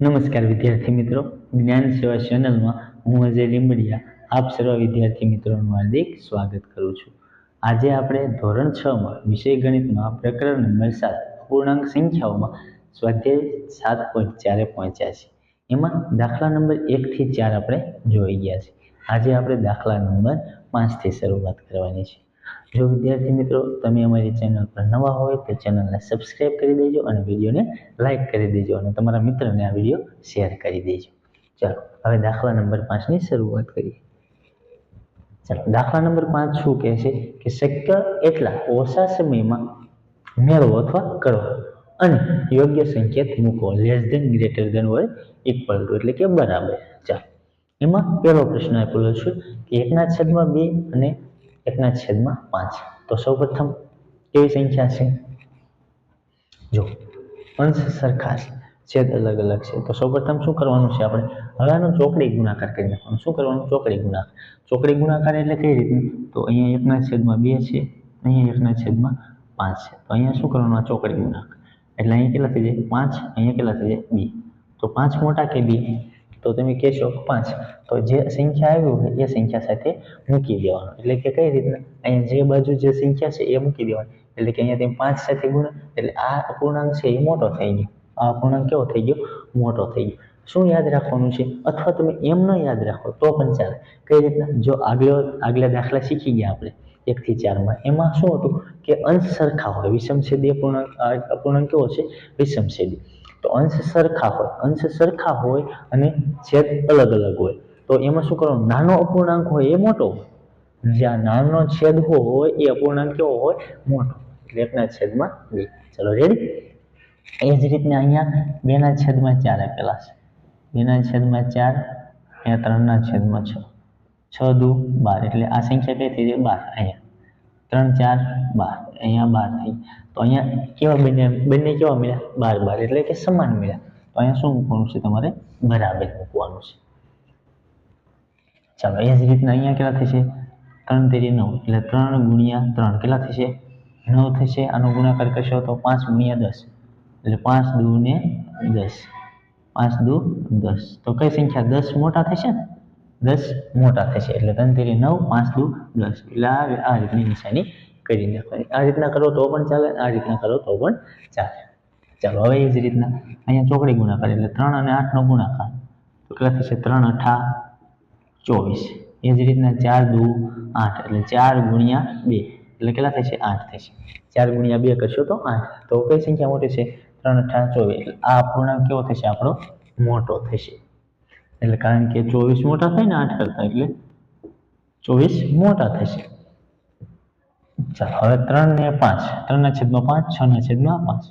નમસ્કાર વિદ્યાર્થી મિત્રો. જ્ઞાન સેવા ચેનલમાં હું અજય લીંબડિયા. આપ સર્વ વિદ્યાર્થી મિત્રોનું હાર્દિક સ્વાગત કરું છું. આજે આપણે ધોરણ છ માં વિષય ગણિતમાં પ્રકરણ નંબર સાત અપૂર્ણાંક સંખ્યાઓમાં સ્વાધ્યાય સાત પોઈન્ટ ચારે પહોંચ્યા છે. એમાં દાખલા નંબર એકથી ચાર આપણે જોઈ ગયા છે. આજે આપણે દાખલા નંબર પાંચથી શરૂઆત કરવાની છે. જો વિદ્યાર્થી મિત્રો, તમે અમારી ચેનલ પર નવા હોય તો ચેનલને સબસ્ક્રાઈબ કરી દેજો અને વિડીયોને લાઇક કરી દેજો અને તમારા મિત્રને આ વીડિયો શેર કરી દેજો. ચાલો, હવે દાખલા નંબર પાંચની શરૂઆત કરીએ. ચાલો, દાખલા નંબર પાંચ શું કહે છે કે શક્ય એટલા ઓછા સમયમાં મેળવો અથવા કરો અને યોગ્ય સંકેત મૂકો. લેસ ધેન ગ્રેટર ધેન હોય ઇક્વલ ટુ એટલે કે બરાબર. ચાલો, એમાં પહેલો પ્રશ્ન આપેલો છે કે એકના છેદમાં બે અને એકના છેદમાં પાંચ. તો સૌપ્રથમ કેવી સંખ્યા છે? જો, અંશ સરખા છેદ અલગ અલગ છે. તો સૌપ્રથમ શું કરવાનું છે આપણે? હળાનો ચોકડી ગુણાકાર કરી નાખવાનો. શું કરવાનું? ચોકડી ગુણાકાર. ચોકડી ગુણાકાર એટલે કઈ રીતનું? તો અહીંયા એકના છેદમાં બે છે, અહીંયા એકના છેદમાં પાંચ છે. તો અહીંયા શું કરવાનું? આ ચોકડી ગુણાકાર. એટલે અહીંયા કેટલા થઈ જાય? પાંચ, અહીંયા કેટલા થઈ જાય? બે. તો પાંચ મોટા કે બે? તો તમે કહેશો પાંચ. તો જે સંખ્યા આવી હોય એ સંખ્યા સાથે મૂકી દેવાનું. એટલે કે કઈ રીતના અહીંયા જે બાજુ જે સંખ્યા છે એ મૂકી દેવાની. એટલે કે અહીંયા તમે પાંચ સાથે ગુણ, એટલે આ અપૂર્ણાંક છે એ મોટો થઈ ગયો. આ અપૂર્ણાંક કેવો થઈ ગયો? મોટો થઈ ગયો. શું યાદ રાખવાનું છે? અથવા તમે એમ ન યાદ રાખો, તો પણ ચાલે. કઈ રીતના? જો આગલો આગલા દાખલા શીખી ગયા આપણે એકથી ચારમાં એમાં શું હતું કે અંશ સરખા હોય. વિષમછેદી અપૂર્ણાંક અપૂર્ણાંક કેવો છે? વિષમછેદી તો અંશ સરખા હોય. અંશ સરખા હોય અને છેદ અલગ અલગ હોય. તો એમાં શું કરવાનું? નાનો અપૂર્ણાંક હોય એ મોટો જ્યાં નાનો છેદ હોય એ અપૂર્ણાંક કેવો હોય? મોટો. એટલે એકના છેદમાં બે. ચલો રેડી એ જ રીતના અહીંયા બેના છેદમાં ચાર આપેલા છે. બેના છેદમાં ચાર, અહીંયા ત્રણના છેદમાં છ. છ દુ બાર. એટલે આ સંખ્યા કઈ થઈ બાર. અહીંયા. ત્રણ, ચાર, બાર. અહીંયા બાર થઈ. તો અહીંયા કેવા બંને બંને કેવા મળ્યા? બાર બાર. એટલે કે સમાન મળ્યા. તો અહીંયા શું મૂકવાનું છે તમારે? બરાબર મૂકવાનું છે. ચાલો, એ જ રીતના અહીંયા કેટલા થશે? ત્રણ તેરી નવ. એટલે ત્રણ ગુણ્યા ત્રણ કેટલા થશે? નવ થશે. આનો ગુણાકાર કરશો તો પાંચ ગુણ્યા દસ. એટલે પાંચ દુ ને દસ. પાંચ દુ દસ. તો કઈ સંખ્યા? દસ મોટા થશે ને? દસ મોટા થશે એટલે ત્રણ તેરી નવ, પાંચ દુ, દસ. એટલે આ આ રીતની નિશાની કરી નાખવાની. આ રીતના કરો તો પણ ચાલે, આ રીતના કરો તો પણ ચાલે. ચાલો, હવે એ જ રીતના. અહીંયા ચોકડી ગુણાકાર, એટલે ત્રણ અને આઠનો ગુણાકાર. તો કેટલા થશે? ત્રણ અઠા ચોવીસ. એ જ રીતના ચાર દુ, આઠ. એટલે ચાર ગુણ્યા બે. એટલે કેટલા થશે? આઠ થશે. ચાર ગુણ્યા બે કરશો તો આઠ. તો કઈ સંખ્યા મોટી છે? ત્રણ અઠા ચોવીસ. એટલે આ અપૂર્ણાંક કેવો થશે? આપણો મોટો થશે. એટલે કારણ કે ચોવીસ મોટા થાય ને આઠ કરતા એટલે ચોવીસ મોટા થશે. ચાલો, હવે ત્રણ ને પાંચ. ત્રણના છેદમાં પાંચ, છ ના છેદમાં પાંચ.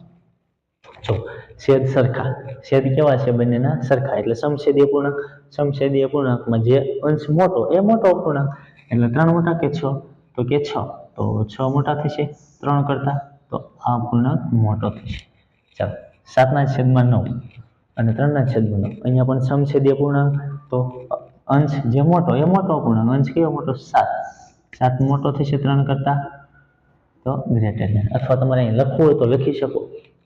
જો, છેદ સરખા. છેદ કેવા છે બંનેના? સરખા. એટલે સમછેદી અપૂર્ણાંક સમછેદી અપૂર્ણાંકમાં જે અંશ મોટો, એ મોટો અપૂર્ણાંક એટલે ત્રણ મોટા કે છ? તો કે છ. તો છ મોટા થશે, ત્રણ કરતા, તો આ અપૂર્ણાંક મોટો થશે. ચાલો, સાતના છેદમાં નવ. અને ત્રણના છેદમાં અહીંયા પણ સમછેદી અપૂર્ણાંક તો અંશ જે મોટો, એ મોટો અપૂર્ણાંક અંશ કેવો મોટો? સાત. સાત મોટો થશે ત્રણ કરતા તો ગ્રેટર ધેન અથવા તમારે અહીં લખવું હોય તો લખી શકો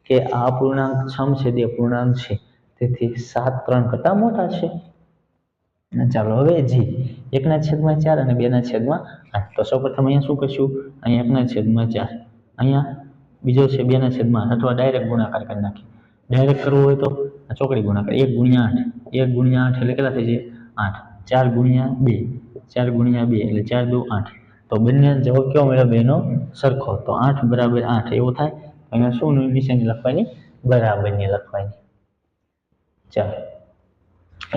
કે આ અપૂર્ણાંક સમછેદી અપૂર્ણાંક છે. તેથી સાત ત્રણ કરતાં મોટા છે. ચાલો હવે જી એકના છેદમાં ચાર અને બેના છેદમાં આઠ. તો સૌપ્રથમ અહીંયા શું કરશું? અહીંયા એકના છેદમાં ચાર. અહીંયા બીજો છે બેના છેદમાં અથવા ડાયરેક્ટ ગુણાકાર કરી નાખીએ. ડાયરેક્ટ કરવું હોય તો આ ચોકડી ગુણાકાર. એક ગુણ્યા આઠ. એક ગુણ્યા આઠ એટલે કેટલા થઈ જાય? આઠ. ચાર ગુણ્યા બે. ચાર ગુણ્યા બે એટલે ચાર દુ આઠ. તો બંને જવાબ કેવો મળ્યો બેનો સરખો. તો આઠ બરાબર આઠ એવું થાય. અહીંયા શું નિશાની લખવાની? બરાબરની લખવાની. ચાલો.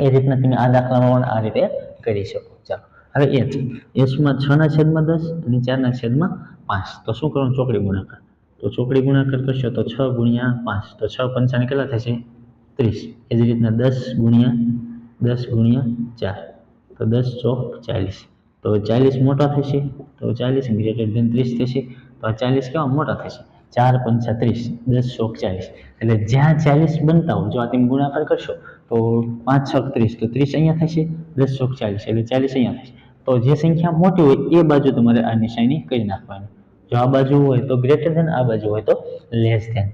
એ રીતના તમે આ દાખલામાં પણ આ રીતે કરી શકો. ચાલો. હવે એચ એચમાં છ ના છેદમાં દસ અને ચારના છેદમાં પાંચ. તો શું કરવાનું? ચોકડી ગુણાકાર. તો ચોકડી ગુણાકાર કરશો તો છ ગુણ્યા પાંચ, તો છ પંચાને કેટલા થશે? ત્રીસ. એ જ રીતના દસ ગુણ્યા દસ ગુણ્યા ચાર. તો દસ ચોક ચાલીસ. તો ચાલીસ મોટા થશે, તો ચાલીસ ગ્રેટર દેન ત્રીસ થશે, તો આ ચાલીસ કેવા મોટા થશે? ચાર પંચા ત્રીસ, દસ ચોક ચાલીસ. એટલે જ્યાં ચાલીસ બનતા હોય, જો આ તમે ગુણાકાર કરશો, તો પાંચ છક ત્રીસ, તો ત્રીસ અહીંયા થશે, દસ ચોક ચાલીસ, એટલે ચાલીસ અહીંયા થશે. તો જે સંખ્યા મોટી હોય, એ બાજુ તમારે આ નિશાની કરી નાખવાની. જો આ બાજુ હોય તો ગ્રેટર ધેન આ બાજુ હોય તો લેસ ધેન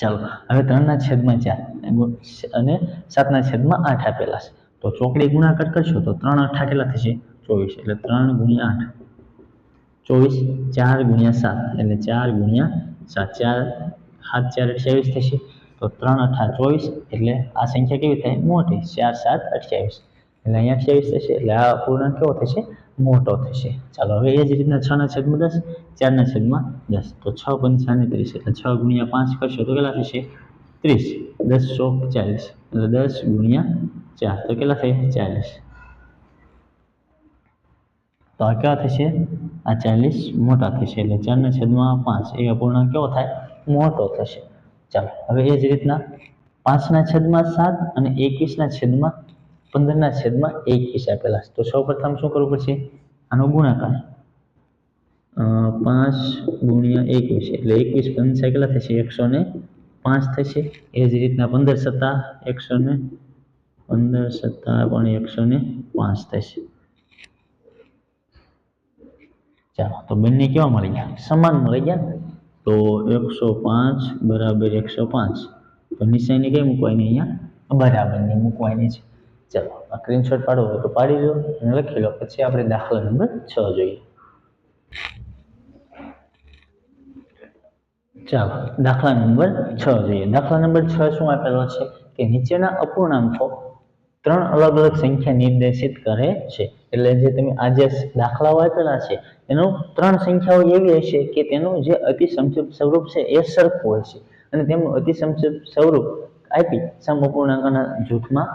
ચાલો, હવે ત્રણના છેદમાં ચાર અને સાતના છેદમાં આઠ આપેલા છે. તો ચોકડી ગુણાકાર કરશો તો ત્રણ અઠા કેટલા થશે? ચોવીસ. એટલે ત્રણ ગુણ્યા આઠ. ચોવીસ, ચાર ગુણ્યા સાત. એટલે ચાર ગુણ્યા સાત. ચાર સાત, ચાર અઠ્યાવીસ થશે. તો ત્રણ અઠા ચોવીસ, એટલે આ સંખ્યા કેવી થાય? મોટી. ચાર, સાત, અઠ્યાવીસ. એટલે અહીંયા અઠ્યાવીસ થશે. એટલે આ પૂર્ણાંક કેવો થશે? મોટો થશે. ચાલો, હવે એ જ રીતના છ ના છેદમાં દસ ચારના છેદમાં દસ. તો છ પંચાને ત્રીસ, એટલે છ ગુણ્યા પાંચ કરશો તો કેટલા થશે? ત્રીસ. દસ સો ચાલીસ. એટલે દસ ગુણ્યા ચાર. તો કેટલા થાય? ચાલીસ. તો આ કેવા થશે? આ ચાલીસ મોટા થશે, એટલે ચારના છેદમાં પાંચ. એ અપૂર્ણાંક કેવો થાય? મોટો થશે. ચાલો, હવે એ જ રીતના પાંચના છેદમાં સાત અને એકવીસના છેદમાં પંદરના છેદમાં એકવીસ આપેલા છે. તો સૌ પ્રથમ શું કરવું પડશે? આનો ગુણાકાર પાંચ ગુણ્યા એકવીસ એટલે એકવીસ પંચા કેટલા થશે, એકસો ને પાંચ થશે. એ જ રીતના પંદર સત્તા, એકસો ને પંદર સત્તા પણ એકસો ને પાંચ થશે. ચાલો, તો બંને કેવા મળી ગયા? સમાન મળી ગયા તો એકસો પાંચ બરાબર એકસો પાંચ. તો નિશાની કઈ મૂકવાની અહીંયા? બરાબરની મૂકવાની છે. ચાલો, આ સ્ક્રીનશોટ પાડવો હોય તો પાડી લો અને લખી લો. પછી આપણે દાખલો નંબર છ જોઈએ. ચાલો, દાખલા નંબર છ જોઈએ. દાખલા નંબર છ શું આપેલો છે? કે નીચેના અપૂર્ણાંકો ત્રણ અલગ અલગ સંખ્યા નિર્દેશિત કરે છે. એટલે જે તમે આ જે દાખલાઓ આપેલા છે, એનું ત્રણ સંખ્યાઓ એવી હશે કે તેનું જે અતિ સ્વરૂપ છે, એ સરખું હોય છે અને તેમનું અતિ સ્વરૂપ આપી સમઅપૂર્ણાંકના જૂથમાં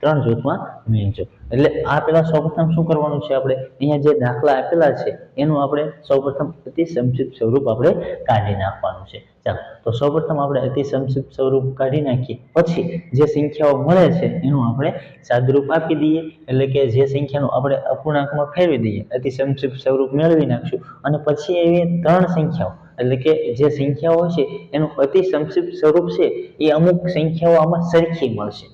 ત્રણ જૂથમાં વહેંચો એટલે આ પહેલાં સૌપ્રથમ શું કરવાનું છે આપણે? અહીંયા જે દાખલા આપેલા છે, એનું આપણે સૌપ્રથમ અતિ સંક્ષિપ્ત સ્વરૂપ આપણે કાઢી નાખવાનું છે. ચાલો, તો સૌપ્રથમ આપણે અતિ સંક્ષિપ્ત સ્વરૂપ કાઢી નાખીએ. પછી જે સંખ્યાઓ મળે છે, એનું આપણે સાદરૂપ આપી દઈએ. એટલે કે જે સંખ્યાનું આપણે અપૂર્ણાંકમાં ફેરવી દઈએ અતિ સંક્ષિપ્ત સ્વરૂપ મેળવી નાખશું. અને પછી એવી ત્રણ સંખ્યાઓ, એટલે કે જે સંખ્યાઓ છે, એનું અતિ સંક્ષિપ્ત સ્વરૂપ છે, એ અમુક સંખ્યાઓ આમાં સરખી મળશે.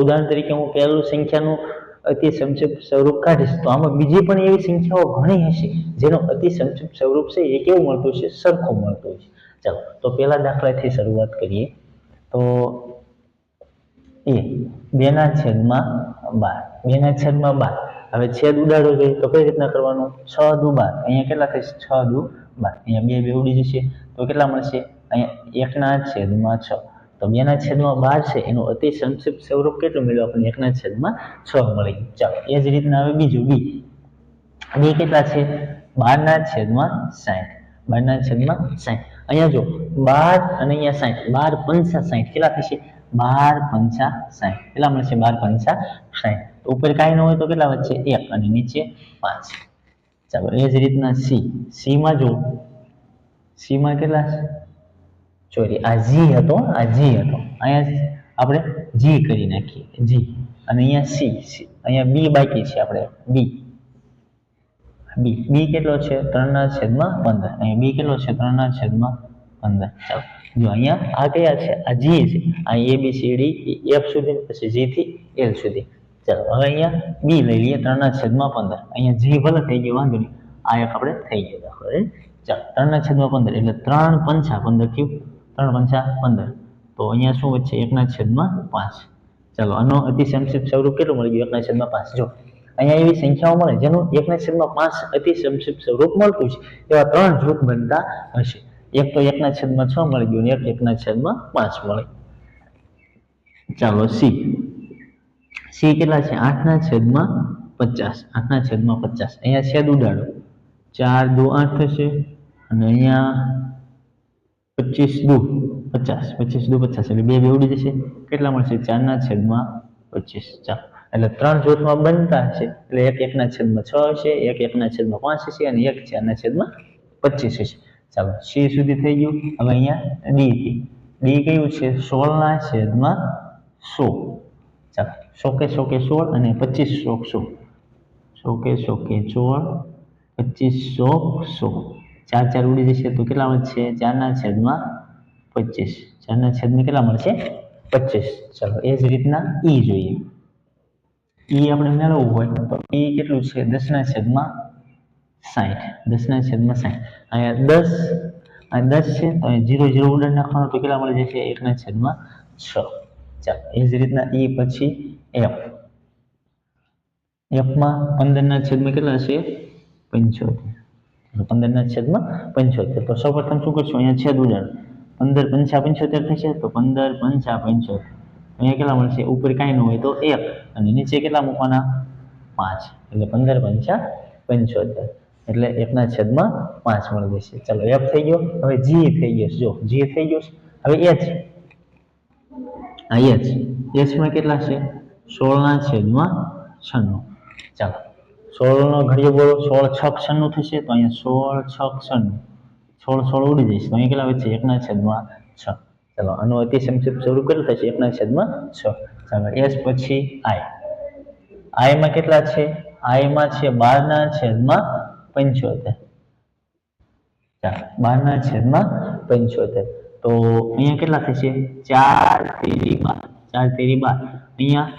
ઉદાહરણ તરીકે હું પહેલું સંખ્યાનું અતિ સંક્ષિપ્ત સ્વરૂપ કાઢીશ, તો આમાં બીજી પણ એવી સંખ્યાઓ ઘણી હશે, જેનો અતિ સંક્ષિપ્ત સ્વરૂપ છે એ કેવું મળતું છે, સરખું મળતું છે. ચાલો, તો પહેલા દાખલાથી શરૂઆત કરીએ. તો એ, બેના છેદમાં બાર, બેના છેદમાં બાર. હવે છેદ ઉડાડવો જોઈએ, તો કઈ રીતના કરવાનું? છ દુ બાર. અહીંયા કેટલા થશે? છ દુ બાર. અહીંયા બે બે ઉડી જશે. તો કેટલા મળશે? અહીંયા એકના છેદમાં છ. તો બેના છેદમાં બાર છે, એનું અતિ સંક્ષિપ્ત સ્વરૂપ કેટલું મળ્યું? આપણને એકના છેદમાં છ મળી ગયું. ચાલો, એ જ રીતના હવે બીજું, બી. બી કેટલા છે? બારના છેદમાં સાઠ. બારના છેદમાં સાઠ. અહીંયા જો, બાર અને અહીંયા સાઠ. બાર પંચા સાઠ કેટલા થશે? બાર પંચા સાઠ. કેટલા મળશે? બાર પંચા સાઠ. તો ઉપર કાંઈ ન હોય તો કેટલા વચ્ચે એક અને નીચે પાંચ. ચાલો, એ જ રીતના સી. સીમાં જો, સીમાં કેટલા છે? સોરી, આ જી હતો, આ જી હતો. અહીંયા આપણે જી કરી નાખીએ, જી. અને અહીંયા સી અહીંયા બી બાકી છે આપણે, બી. બી બી કેટલો છે? ત્રણના છેદમાં પંદર. અહીંયા બી કેટલો છે? ત્રણના છેદમાં પંદર. ચાલો, જો અહીંયા આ કયા છે? આ જી છે. આ A B C D F સુધી, પછી જી થી એલ સુધી. ચાલો, હવે અહીંયા બી લઈ લઈએ, ત્રણના છેદમાં પંદર. અહીંયા જી ભલે થઈ ગયો, વાંધો નહીં. આ એક આપણે થઈ ગયો. દાખલો ચાલો, ત્રણના છેદમાં પંદર, એટલે ત્રણ પંચા, પંદર થયું ત્રણ પંચા પંદર. તો અહીંયા શું વચ્ચે એકના છેદમાં પાંચ. ચાલો, આનો અતિ સંક્ષિપ્ત સ્વરૂપ કેટલું મળી ગયું? એકના છેદમાં પાંચ. જો, અહીંયા એવી સંખ્યાઓ મળે જેનું એકના છેદમાં પાંચ અતિસંક્ષિપ્ત સ્વરૂપ મળતું છે. એવા ત્રણ જૂથ બનતા હશે. એક તો એકના છેદમાં છ મળી ગયું એક એકના છેદમાં પાંચ મળે. ચાલો સી સી કેટલા છે? આઠના છેદમાં પચાસ. આઠના છેદમાં પચાસ. અહીંયા છેદ ઉડાડો. ચાર દો આઠ થશે. અને અહીંયા પચીસ દુ, પચાસ, પચીસ દુ, પચાસ. એટલે બે બે ઉડી જશે. કેટલા મળશે? ચારના છેદમાં પચીસ. ચાલો. એટલે ત્રણ જૂથમાં બનતા હશે. એટલે એક એકના છેદમાં છ હશે, એક એકના છેદમાં પાંચ હશે અને એક ચારના છેદમાં પચીસ હશે. ચાલો સી સુધી થઈ ગયું. હવે અહીંયા ડી થી. ડી કયું છે? સોળના છેદમાં સો. ચાલો સોકે સોકે સોળ અને પચીસ સોક સો. સોકે સોકે સોળ, પચીસ સોક સો. ચાર ચાર ઉડી જશે તો કેટલા મળશે ચારના છેદમાં પચીસ. ચારના છેદમાં કેટલા મળશે? પચીસ. ચાલો, એ જ રીતના ઈ જોઈએ. ઈ આપણે મેળવવું હોય તો ઈ કેટલું છે? દસના છેદમાં સાઠ દસના છેદમાં સાઠ અહીંયા દસ, આ દસ છે, તો અહીં જીરો જીરો ઉડાડ નાખવાનો તો કેટલા મળી જશે? એકના છેદમાં છ. ચાલો, એ જ રીતના ઈ પછી એફ એફમાં પંદરના છેદમાં કેટલા છે પંચોતેર. પંદરના છેદમાં પંચોતેર. તો સૌપ્રથમ શું કરશું? અહીંયા છેદ ઉડાડ. પંદર પંચા પંચોતેર થશે તો પંદર પંચા પંચોતેર. અહીંયા કેટલા મળશે? ઉપર કાંઈ ન હોય તો એક. અને નીચે કેટલા મૂકવાના? પાંચ. એટલે પંદર પંચા પંચોતેર. એટલે એકના છેદમાં પાંચ મળી જશે. ચાલો એફ થઈ ગયો. હવે જી થઈ ગયો જો જી થઈ ગયો હવે એચ આ એચ એચમાં કેટલા છે? સોળના છેદમાં છન્નું. ચાલો. સોળનો ઘડિયો બોલો, સોળ છ ક્ષણનું થશે તો અહીંયા સોળ છ ક્ષણ સોળ સોળ ઉડી જશે. તો અહીંયા કેટલા વચ્ચે એકના છેદમાં છ. ચાલો, આનું અતિ સ્વરૂપ કેટલું થશે? એકના છેદમાં છ. ચાલો, એસ પછી આઈ. આઈમાં કેટલા છે? આઈમાં છે બારના છેદમાં પંચોતેર. ચાલો, બારના છેદમાં પંચોતેર. તો અહીંયા કેટલા થશે? ચાર તેરી બાર. ચાર તેરી બાર. અહીંયા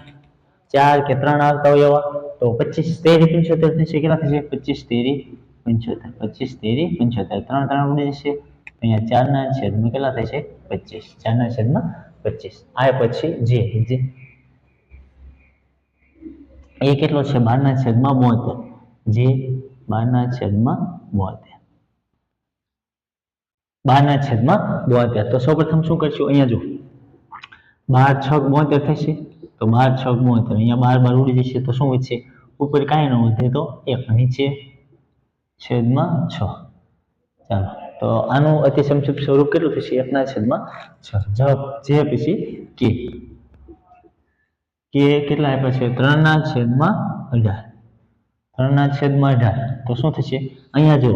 ચાર કે ત્રણ આવતા હોય એવા? તો પચીસ તેરી પંચોતેર થશે. કેટલા થશે? પચીસ તેરી, પંચોતેર, પચીસ તેરી, પંચોતેર. ત્રણ ત્રણ ઉડી જશે અહીંયા ચારના છેદમાં કેટલા થશે પચીસ. ચારના છેદમાં પચીસ. આ પછી જે જે એ કેટલો છે? બારના છેદમાં બોતેર. જે બારના છેદમાં બોતેર. બારના છેદમાં બોતેર. તો સૌપ્રથમ શું કરશું? અહીંયા જો બાર, છ, બોતેર થશે. તો બાર છક બોતેર અહીંયા બાર બાર ઉડી જશે તો શું વધશે? ઉપર કાંઈ ન વધે તો એક નીચે છેદમાં છ. ચાલો, તો આનું અતિ સંક્ષિપ્ત સ્વરૂપ કેટલું થશે? એકના છેદમાં છ. જે પછી કે. કે કેટલા આપ્યા છે? ત્રણના છેદમાં અઢાર. ત્રણના છેદમાં અઢાર. તો શું થશે? અહીંયા જો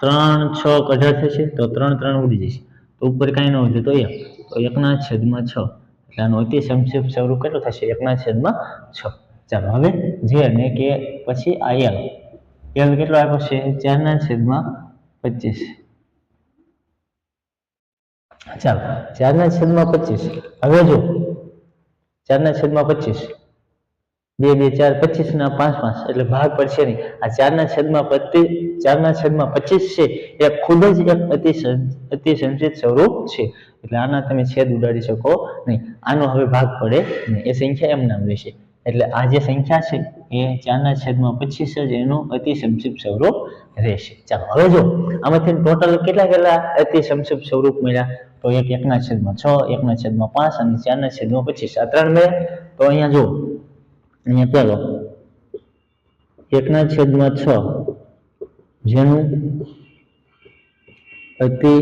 ત્રણ છ અઢાર થશે તો ત્રણ ત્રણ ઉડી જશે. તો ઉપર કાંઈ ન વધે તો એક. તો એકના છેદમાં છ. આનું અતિ સંક્ષિપ્ત સ્વરૂપ કેટલું થશે. એકના છેદમાં છ. ચાલો હવે જે અને કે પછી આ એલ એલ કેટલો આપ્યો છે? ચારના છેદમાં પચીસ. ચાલો, ચારના છેદમાં પચીસ. હવે જો, ચારના છેદમાં પચીસ. બે બે, ચાર, પચીસ ના પાંચ પાંચ. એટલે ભાગ પડશે નહીં. આ ચારના છેદમાં પચીસ ચારના છેદમાં પચીસ છે. એ ખૂબ જ એક અતિ અતિ સંચિત સ્વરૂપ છે. એટલે આના તમે છેદ ઉડાડી શકો નહીં. આનો હવે ભાગ પડે નહીં એ સંખ્યા એમ નામ રહેશે. એટલે આ જે સંખ્યા છે એ ચારના છેદમાં પચીસ જ એનું અતિ સંક્ષિપ્ત સ્વરૂપ રહેશે. ચાલો, હવે જો આમાંથી ટોટલ કેટલા કેટલા અતિ સંક્ષિપ્ત સ્વરૂપ મળ્યા? તો એક એકના છેદમાં છ, એકના છેદમાં પાંચ અને ચારના છેદમાં પચીસ. આ ત્રણ મળ્યા? તો અહીંયા જો, અહીંયા પેલો એકના છેદમાં છ, જેનું અતિ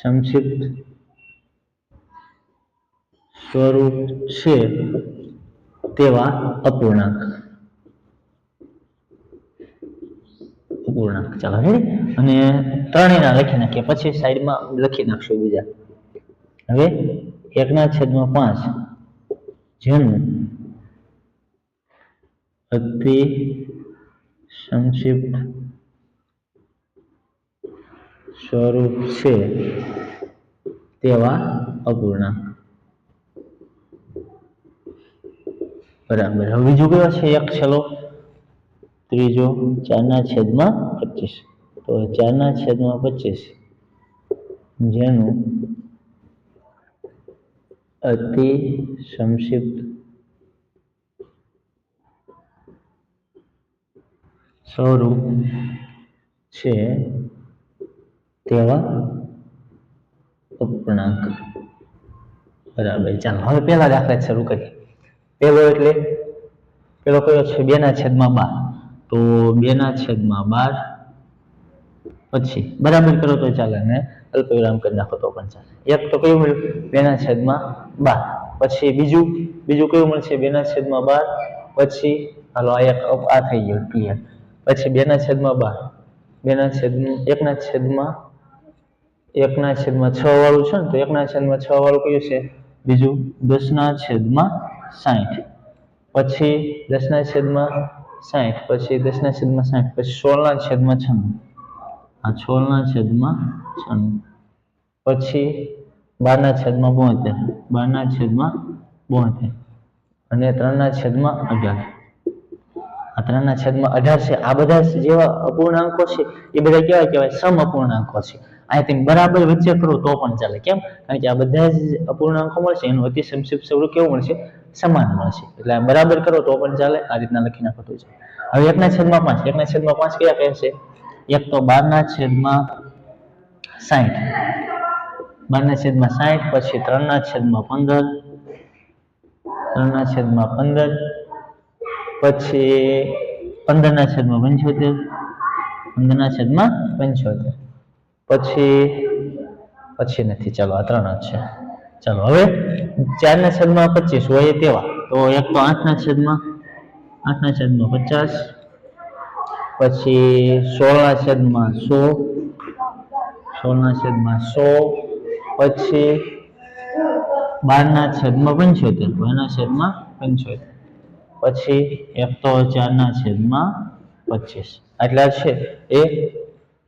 સંક્ષિપ્ત સ્વરૂપ છે તેવા અપૂર્ણાંક. અપૂર્ણાંક. ચાલો હે અને ત્રણેયના લખી નાખીએ. પછી સાઈડમાં લખી નાખશું બીજા. હવે એકના છેદમાં પાંચ. જેનું અતિ સંક્ષિપ્ત સ્વરૂપ છે તેવા અપૂર્ણાંક બરાબર. હવે બીજું કયો છે? એક છેલ્લો. ત્રીજો ચારના છેદમાં પચીસ. તો ચારના છેદમાં પચીસ. જેનું અતિ સંક્ષિપ્ત સ્વરૂપ છે તેવા અપૂર્ણાંક. બરાબર, ચાલો, હવે પહેલા દાખલા શરૂ કરીએ. પહેલો એટલે પેલો કયો છે બેના છેદમાં બાર. તો બેના છેદમાં બાર પછી, બરાબર કરો તો ચાલે ને અલ્પવિરામ કરી નાખો તો પણ ચાલે. એક તો કયું મળ્યું? બેના છેદમાં બાર. પછી બીજું બીજું કયું મળશે બેના છેદમાં બાર. પછી, હાલો, આ એક આ થઈ ગયું ક્લિયર પછી બેના છેદમાં બાર. બેના છેદમાં એકના છેદમાં એકના છેદમાં છ વાળું છે ને, તો એકના છેદમાં છ વાળું કયું છે? બીજું દસના છેદમાં સાઠ પછી દસના છેદમાં સાઠ પછી દસના છેદમાં સાઠ પછી સોળના છેદમાં છન્નું. આ સોળના છેદમાં છન્નું. પછી બારના છેદમાં બોતેર, બારના છેદમાં બોતેર, અને ત્રણના છેદમાં અઢાર. આ ત્રણના છેદમાં અઢાર છે. આ બધા જેવા અપૂર્ણાંકો છે. એ બધા કેવા કહેવાય? સમ અપૂર્ણાંકો છે. અહીંથી બરાબર વચ્ચે કરો તો પણ ચાલે. કેમ? કારણ કે આ બધા જ અપૂર્ણાંકો મળશે, એનું અતિ સંક્ષિપ્ત સ્વરૂપ કેવું મળશે? સમાન મળશે. એટલે આ બરાબર કરો તો પણ ચાલે, આ રીતના લખી નાખતું છે હવે એકના છેદમાં પાંચ. એકના છેદમાં પાંચ કયા કહે છે એક તો બારના છેદમાં સાઠ બારના છેદમાં સાઠ પછી ત્રણના છેદમાં પંદર. ત્રણના છેદમાં પંદર, પછી પંદરના છેદમાં પંચોતેર. પંદરના છેદમાં પંચોતેર. પછી પછી નથી. ચાલો, આ ત્રણ જ છે. ચાલો, હવે ચારના છેદમાં પચીસ હોય તેવા. તો એક તો આઠના છેદમાં આઠના છેદમાં પચાસ, પછી સોળના છેદમાં સો, સોળના છેદમાં સો, પછી બારના છેદમાં પંચોતેર, બારના છેદમાં પંચોતેર. પછી એક તો ચારના છેદમાં પચીસ. આટલા છે એ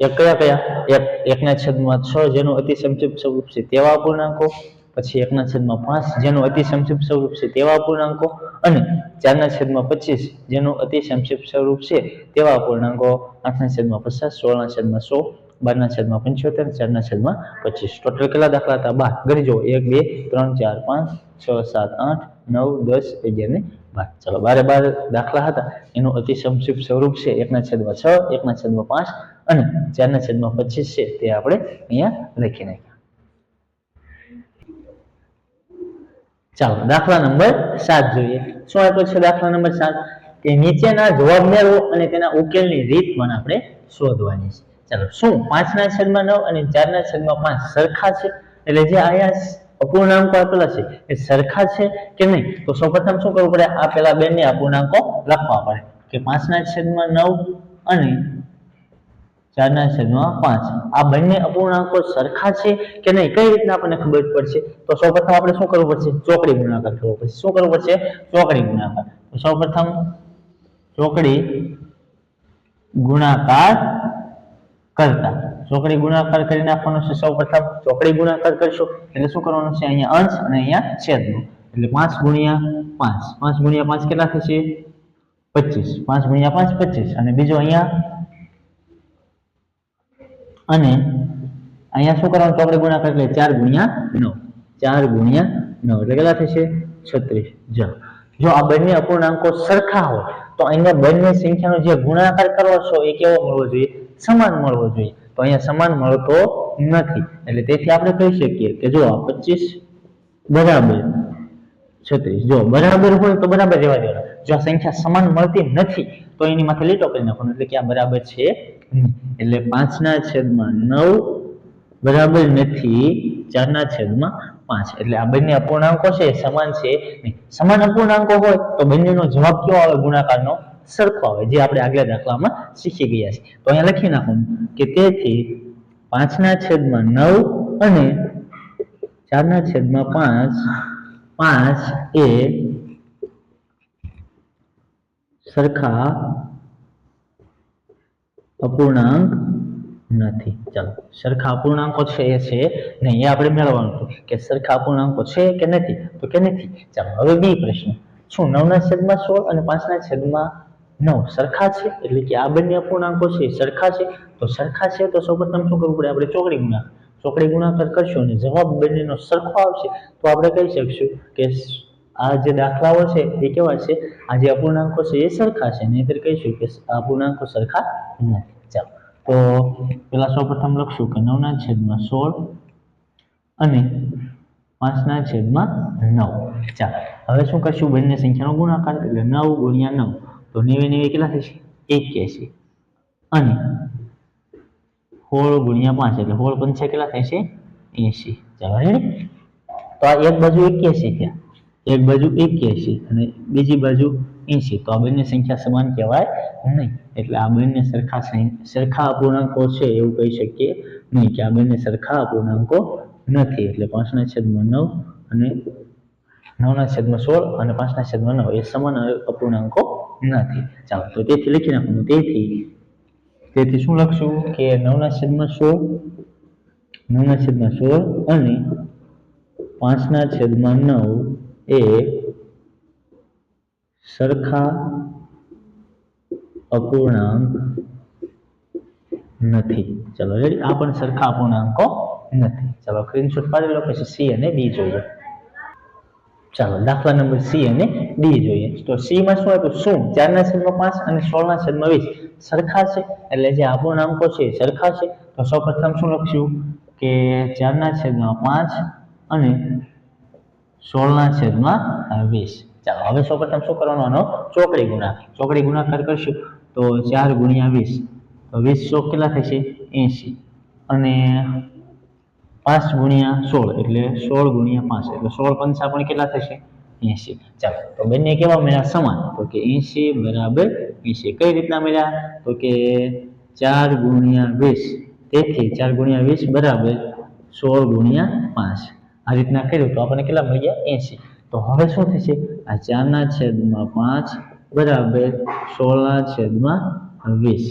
એક કયા કયા? એક, એકના છેદમાં છ જેનું અતિ સંક્ષિપ્ત સ્વરૂપ છે તેવા અપૂર્ણાંકો, પછી એકના છેદમાં પાંચ જેનું અતિ સંક્ષિપ્ત સ્વરૂપ છે તેવા અપૂર્ણાંકો, અને ચારના છેદમાં પચીસ જેનું અતિ સંક્ષિપ્ત સ્વરૂપ છે તેવા અપૂર્ણાંકો, આઠના છેદમાં પચાસ, સોળના છેદમાં સો, બારના છેદમાં પંચોતેર, ચારના છેદમાં પચીસ. ટોટલ કેટલા દાખલા હતા? બાર. ગણી જુઓ. એક, બે, ત્રણ, ચાર, પાંચ, છ, સાત, આઠ, નવ, દસ, અગિયાર ને બાર. ચાલો, બારે બાર દાખલા હતા. એનું અતિ સંક્ષિપ્ત સ્વરૂપ છે એકના છેદમાં છ, એકના છેદમાં પાંચ અને ચારના છેદમાં પચીસ છે તે આપણે અહીંયા લખી નાખ્યા. ચાલો, દાખલા નંબર સાત જોઈએ. શું આપ્યો છે દાખલા નંબર સાત? કે નીચેના જવાબ મેળવો અને તેના ઉકેલની રીત પણ આપણે શોધવાની છે. ચાલો, શું પાંચના છેદમાં નવ અને ચારના છેદમાં પાંચ સરખા છે? એટલે જે અહીંયા અપૂર્ણાંકો આપેલા છે, એ સરખા છે કે નહીં? તો સૌપ્રથમ શું કરવું પડે? આ પેલા બેને અપૂર્ણાંકો લખવા પડે. કે પાંચના છેદમાં નવ અને ચારના છેદમાં પાંચ. આ બંને અપૂર્ણાંકો સરખા છે કે નહીં? કઈ રીતના આપણને ખબર પડશે? તો સૌપ્રથમ આપણે શું કરવું પડશે? ચોકડી ગુણાકાર કરવો પડશે. શું કરવું પડશે? ચોકડી ગુણાકાર. તો સૌપ્રથમ ચોકડી ગુણાકાર કરતા. ચોકડી ગુણાકાર કરી નાખવાનો છે સૌપ્રથમ. ચોકડી ગુણાકાર કરશો એટલે શું કરવાનું છે? અહીંયા અંશ અને અહીંયા છેદનો. એટલે પાંચ ગુણ્યા પાંચ. પાંચ ગુણ્યા પાંચ કેટલા થશે? પચીસ. પાંચ ગુણ્યા પાંચ, પચીસ. અને બીજો અહીંયા અને અહીંયા શું કરવાનું? ચોકડી ગુણાકાર એટલે ચાર ગુણ્યા નવ. ચાર ગુણ્યા નવ. એટલે કેટલા થશે? છત્રીસ. જો. જો આ બંને અપૂર્ણાંકો સરખા હોય, તો અહીંયા બંને સંખ્યાનો જે ગુણાકાર કરવો છો, એ કેવો મળવો જોઈએ? સમાન મળવો જોઈએ. તો અહીંયા સમાન મળતો નથી. એટલે તેથી આપણે કહી શકીએ કે જો પચીસ બરાબર છત્રીસ. જો બરાબર હોય તો બરાબર રહેવા દેવાના. જો આ સંખ્યા સમાન મળતી નથી, તો એની માથે લીટો કરી નાખવાનો. એટલે કે આ બરાબર છે. એટલે પાંચના છેદમાં નવ બરાબર નથી, ચારના છેદમાં પાંચ. એટલે આ બંને અપૂર્ણાંકો છે, સમાન છે સમાન અપૂર્ણાંકો હોય તો બંનેનો જવાબ કયો આવે? ગુણાકારનો સરખો આવે, જે આપણે આગલા દાખલામાં શીખી ગયા છે તો અહીંયા લખી નાખવાનું કે તેથી પાંચના છેદમાં નવ અને ચારના છેદમાં પાંચ પાંચ એ સરખા અપૂર્ણાંક નથી. ચાલો, સરખા અપૂર્ણાંકો છે એ છે નહીં એ આપણે મેળવવાનું કે સરખા અપૂર્ણાંકો છે કે નથી? તો કે નથી. ચાલો, હવે બી પ્રશ્ન. શું નવના છેદમાં સોળ અને પાંચના છેદમાં નવ સરખા છે? એટલે કે આ બંને અપૂર્ણાંકો છે સરખા છે. તો સરખા છે તો સૌપ્રથમ શું કરવું પડે? આપણે ચોકડી ગુણાકાર ચોકડી ગુણાકાર કરશું અને જવાબ બંનેનો સરખો આવશે. તો આપણે કહી શકશું કે આ જે દાખલાઓ છે, એ કેવા છે? આ જે અપૂર્ણાંકો છે, એ સરખા છે. નહીંતર કહીશું કે અપૂર્ણાંકો સરખા નથી. ચાલો. તો પેલા સૌપ્રથમ લખશું કે નવના છેદમાં સોળ અને પાંચના છેદમાં નવ. ચાલો. હવે શું કરશું? બંને સંખ્યાનો ગુણાકાર. એટલે નવ ગુણ્યા નવ. તો નેવે નેવે કેટલા થશે? એક્યાસી. અને સોળ ગુણ્યા પાંચ એટલે સોળ પંચા કેટલા થશે એસી ચાલો તો આ એક બાજુ એક્યાસી થયા એક બાજુ એક્યાસી અને બીજી બાજુ એસી તો આ બંને સંખ્યા સમાન કહેવાય નહીં. એટલે આ બંને સરખા સરખા અપૂર્ણાંકો છે એવું કહી શકીએ નહીં કે આ બંને સરખા અપૂર્ણાંકો નથી. એટલે પાંચના છેદમાં નવ અને નવના છેદમાં સોળ અને પાંચના છેદમાં નવ. એ સમાન અપૂર્ણાંકો નથી. ચાલો, તો તેથી લખી નાખવાનું. તેથી તેથી શું લખશું કે નવના છેદમાં સોળ, નવના છેદમાં સોળ અને પાંચના છેદમાં નવ એ સરખા અપૂર્ણાંક નથી. ચલો રેડી આ પણ સરખા અપૂર્ણાંકો નથી. ચલો સ્ક્રીનશોટ પાડી લો પછી સી અને બી જોઈએ. ચાલો દાખલા નંબર સી અને ડી જોઈએ. તો સી માં શું હતું શું? ચારના છેદમાં પાંચ અને સોળના છેદમાં વીસ. સરખા છે? એટલે જે અપૂર્ણાંકો છે સરખા છે? તો સૌપ્રથમ શું લખ્યું કે ચારના છેદમાં પાંચ અને સોળના છેદમાં વીસ. ચાલો, હવે સૌપ્રથમ શું કરવાનો? ચોકડી ગુણાકાર. ચોકડી ગુણાકાર કરશું. તો ચાર ગુણ્યા વીસ. તો વીસ સો કેટલા થશે? એંશી. અને પાંચ ગુણ્યા સોળ એટલે સોળ ગુણ્યા પાંચ, એટલે સોળ પંચા પણ કેટલા થશે? એંશી. ચાલો, તો બંને કેવા મળ્યા? સમાન. તો કે એંશી બરાબર એંશી. કઈ રીતના મળ્યા? તો કે ચાર ગુણ્યા વીસ. તેથી ચાર ગુણ્યા વીસ બરાબર સોળ ગુણ્યા પાંચ. આ રીતના કર્યું તો આપણને કેટલા મળી ગયા? એંશી. તો હવે શું થશે? આ ચારના છેદમાં પાંચ બરાબર સોળના છેદમાં વીસ.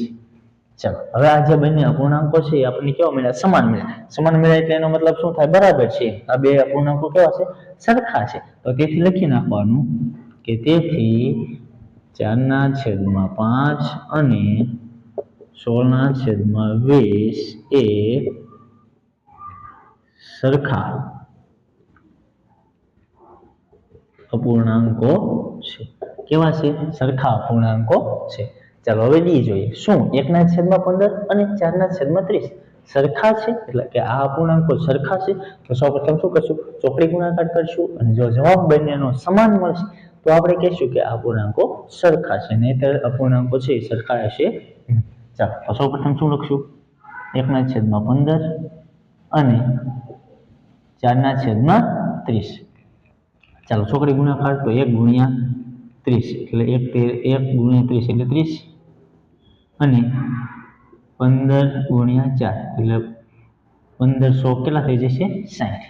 ચાલો, હવે આ જે બંને અપૂર્ણાંકો છે, એ આપણને કેવા મળ્યા? સમાન મળ્યા. સમાન મળ્યા એટલે એનો મતલબ શું થાય? બરાબર છે. આ બે અપૂર્ણાંકો કેવા છે? સરખા છે. તો તેથી લખી નાખવાનું કે તેથી ચારના છેદમાં પાંચ અને સોળના છેદમાં વીસ એ સરખા અપૂર્ણાંકો છે. કેવા છે? સરખા અપૂર્ણાંકો છે. ચાલો હવે ડી જોઈએ. શું એકના છેદમાં પંદર અને ચારના છેદમાં ત્રીસ? સરખા છે? એટલે કે આ અપૂર્ણાંકો સરખા છે? તો સૌપ્રથમ શું કરશું? ચોકડી ગુણાકાર કરશું અને જો જવાબ બંનેનો સમાન મળશે, તો આપણે કહીશું કે આ અપૂર્ણાંકો સરખા છે. નહીંતર અપૂર્ણાંકો છે એ સરખા હશે ચાલો, તો સૌપ્રથમ શું લખશું? એકના છેદમાં પંદર અને ચારના છેદમાં ત્રીસ. ચાલો છોકરી ગુણાકાર તો એક ગુણ્યા ત્રીસ, એટલે એક એક ગુણ્યા ત્રીસ એટલે ત્રીસ. અને પંદર ગુણ્યા ચાર, એટલે પંદરસો કેટલા થઈ જશે? સાઠ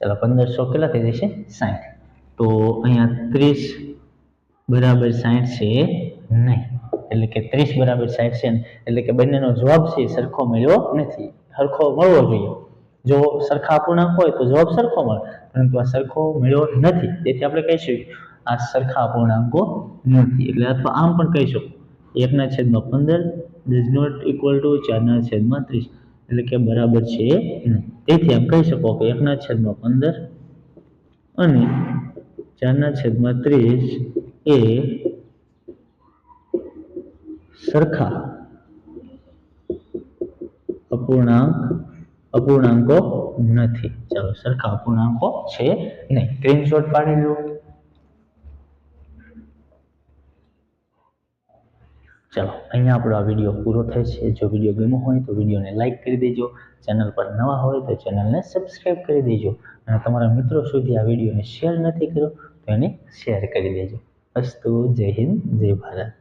ચાલો, પંદરસો કેટલા થઈ જશે? સાઠ તો અહીંયા ત્રીસ બરાબર સાઠ છે નહીં. એટલે કે ત્રીસ બરાબર સાઠ છે એટલે કે બંનેનો જવાબ છે સરખો મળ્યો નથી. સરખો મળવો જોઈએ. જો સરખા અપૂર્ણાંક હોય તો જવાબ સરખો મળે, પરંતુ આ સરખો મળ્યો નથી. તેથી આપણે કહીશું આ સરખા અપૂર્ણાંકો નથી. એટલે અથવા આમ પણ કહી શકો. એકના છેદમાં પંદર ડઝ નોટ ઇક્વલ ટુ ચારના છેદમાં ત્રીસ. એટલે કે બરાબર છે તેથી આપ કહી શકો કે એકના છેદમાં પંદર અને ચારના છેદમાં ત્રીસ એ સરખા અપૂર્ણાંક, અપૂર્ણાંકો નથી. ચાલો, સરખા અપૂર્ણાંકો છે નહીં. સ્ક્રીનશોટ પાડી લો ચાલો, અહીંયા આપણો આ વીડિયો પૂરો થાય છે. જો વીડિયો ગમ્યો હોય તો વિડીયોને લાઇક કરી દેજો. ચેનલ પર નવા હોય તો ચેનલને સબસ્ક્રાઈબ કરી દેજો. અને તમારા મિત્રો સુધી આ વિડીયોને શેર નથી કર્યો તો એને શેર કરી દેજો. અસ્તુ, જય હિન્દ, જય ભારત.